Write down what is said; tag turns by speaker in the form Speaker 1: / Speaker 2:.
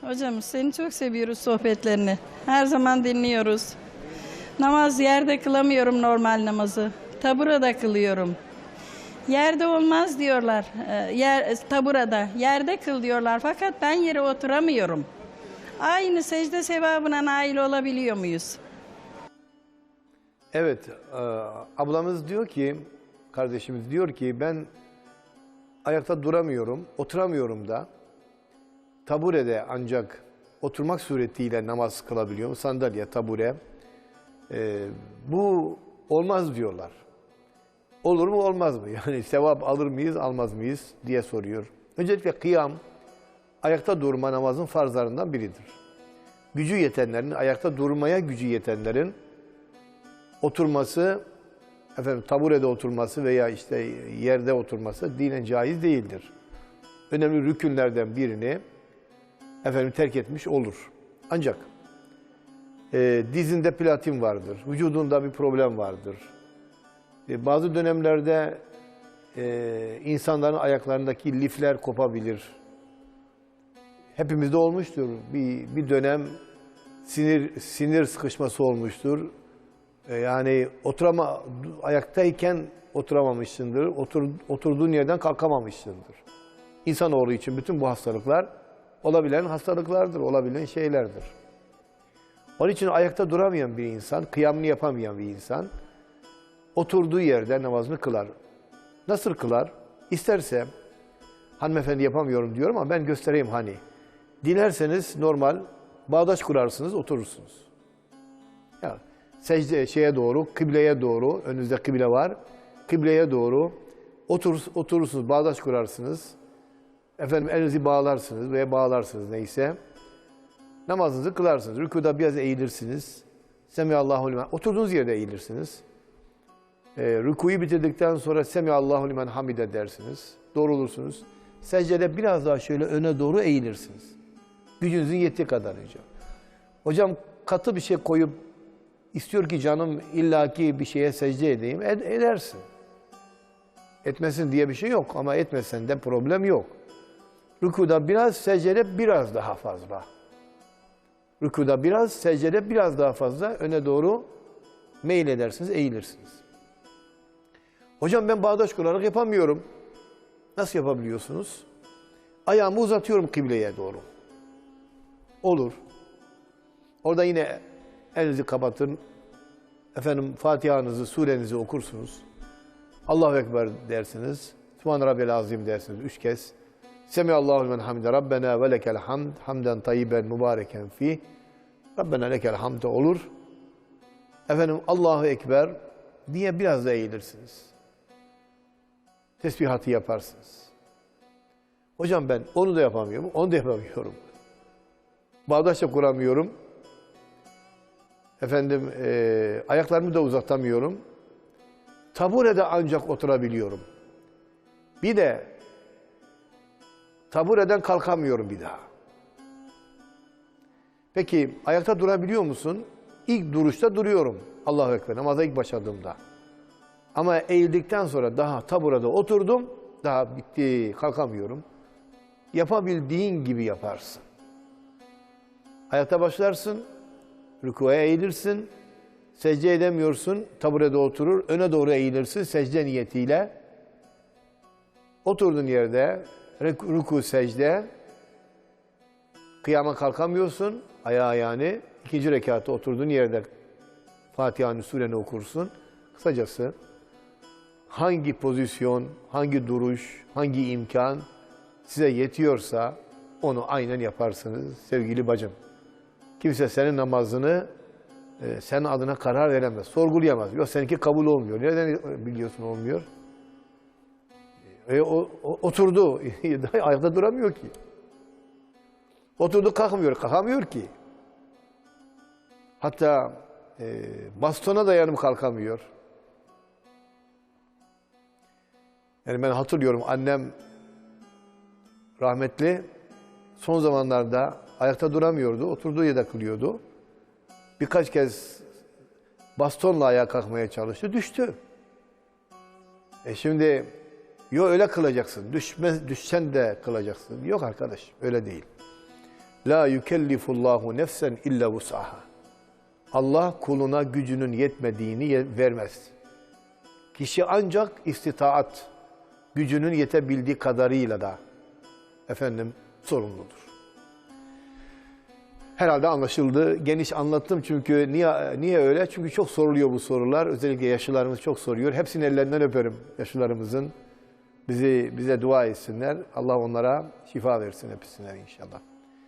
Speaker 1: Hocam seni çok seviyoruz sohbetlerini. Her zaman dinliyoruz. Namaz yerde kılamıyorum normal namazı. Taburada kılıyorum. Yerde olmaz diyorlar. Ee, Yer, taburada. Yerde kıl diyorlar. Fakat ben yere oturamıyorum. Aynı secde sevabına nail olabiliyor muyuz?
Speaker 2: Evet, e, ablamız diyor ki, kardeşimiz diyor ki ben ayakta duramıyorum, oturamıyorum da taburede ancak oturmak suretiyle namaz kılabiliyorum. Sandalye, tabure. E, bu olmaz diyorlar. Olur mu olmaz mı? Yani sevap alır mıyız almaz mıyız diye soruyor. Öncelikle kıyam ayakta durma namazın farzlarından biridir. Gücü yetenlerin, ayakta durmaya gücü yetenlerin oturması, efendim taburede oturması veya işte yerde oturması dinen caiz değildir. Önemli rükünlerden birini efendim terk etmiş olur. Ancak e, dizinde platin vardır, vücudunda bir problem vardır. E, bazı dönemlerde e, insanların ayaklarındaki lifler kopabilir. Hepimizde olmuştur. Bir, bir dönem sinir sinir sıkışması olmuştur. E, Yani oturama ayaktayken oturamamışsındır. Otur, oturduğun yerden kalkamamışsındır. İnsanoğlu için bütün bu hastalıklar olabilen hastalıklardır, olabilen şeylerdir. Onun için ayakta duramayan bir insan, kıyamını yapamayan bir insan oturduğu yerde namazını kılar. Nasıl kılar? İsterse hanımefendi yapamıyorum diyorum ama ben göstereyim hani. Dilerseniz normal bağdaş kurarsınız, oturursunuz. Ya, secde şeye doğru, kıbleye doğru, önünüzde kıble var. Kıbleye doğru otur, oturursunuz, bağdaş kurarsınız. Efendim elinizi bağlarsınız veya bağlarsınız neyse. Namazınızı kılarsınız. Rükuda biraz eğilirsiniz. Semihallahu limen. Oturduğunuz yerde eğilirsiniz. E, rükuyu bitirdikten sonra Semihallahu limen hamide dersiniz. Doğrulursunuz. Secdede biraz daha şöyle öne doğru eğilirsiniz. Gücünüzün yettiği kadar hocam. Hocam katı bir şey koyup istiyor ki canım illaki bir şeye secde edeyim. Ed- edersin. Etmesin diye bir şey yok ama etmesen de problem yok. Rükuda biraz, secdede biraz daha fazla. Rükuda biraz, secdede biraz daha fazla öne doğru meyil edersiniz, eğilirsiniz. Hocam ben bağdaş kurarak yapamıyorum. Nasıl yapabiliyorsunuz? Ayağımı uzatıyorum kıbleye doğru. Olur. Orada yine elinizi kapatın. Efendim Fatiha'nızı, surenizi okursunuz. Allahu Ekber dersiniz. Sübhan Rabbiyel Azim dersiniz üç kez. Semihallahu limen hamide Rabbena ve lekel hamd. Hamden tayyiben mübareken fi. Rabbena lekel hamd olur. Efendim Allahu Ekber diye biraz da eğilirsiniz. Tesbihatı yaparsınız. Hocam ben onu da yapamıyorum, onu da yapamıyorum. Bağdaş da kuramıyorum. Efendim eee, ayaklarımı da uzatamıyorum. Taburede ancak oturabiliyorum. Bir de tabureden kalkamıyorum bir daha. Peki ayakta durabiliyor musun? İlk duruşta duruyorum. Allahu Ekber namaza ilk başladığımda. Ama eğildikten sonra daha taburada oturdum. Daha bitti kalkamıyorum. Yapabildiğin gibi yaparsın. Ayakta başlarsın, rükuya eğilirsin, secde edemiyorsun, taburede oturur, öne doğru eğilirsin secde niyetiyle. Oturduğun yerde, rüku secde, kıyama kalkamıyorsun, ayağa yani. ikinci rekatta oturduğun yerde Fatiha'nın sureni okursun. Kısacası hangi pozisyon, hangi duruş, hangi imkan size yetiyorsa onu aynen yaparsınız sevgili bacım. Kimse senin namazını e, senin adına karar veremez, sorgulayamaz. Yok seninki kabul olmuyor. Nereden biliyorsun olmuyor? E, o, o- oturdu, ayakta duramıyor ki. Oturdu kalkmıyor, kalkamıyor ki. Hatta e, bastona dayanıp kalkamıyor. Yani ben hatırlıyorum annem rahmetli son zamanlarda ayakta duramıyordu. Oturduğu yerde kılıyordu. Birkaç kez bastonla ayağa kalkmaya çalıştı. Düştü. E şimdi yok öyle kılacaksın. Düşme, düşsen de kılacaksın. Yok arkadaş öyle değil. La yükellifullahu nefsen illa vusaha. Allah kuluna gücünün yetmediğini ye- vermez. Kişi ancak istitaat, gücünün yetebildiği kadarıyla da efendim sorumludur. Herhalde anlaşıldı. Geniş anlattım çünkü niye niye öyle? Çünkü çok soruluyor bu sorular. Özellikle yaşlılarımız çok soruyor. Hepsinin ellerinden öperim yaşlılarımızın. Bizi bize dua etsinler. Allah onlara şifa versin hepsine inşallah.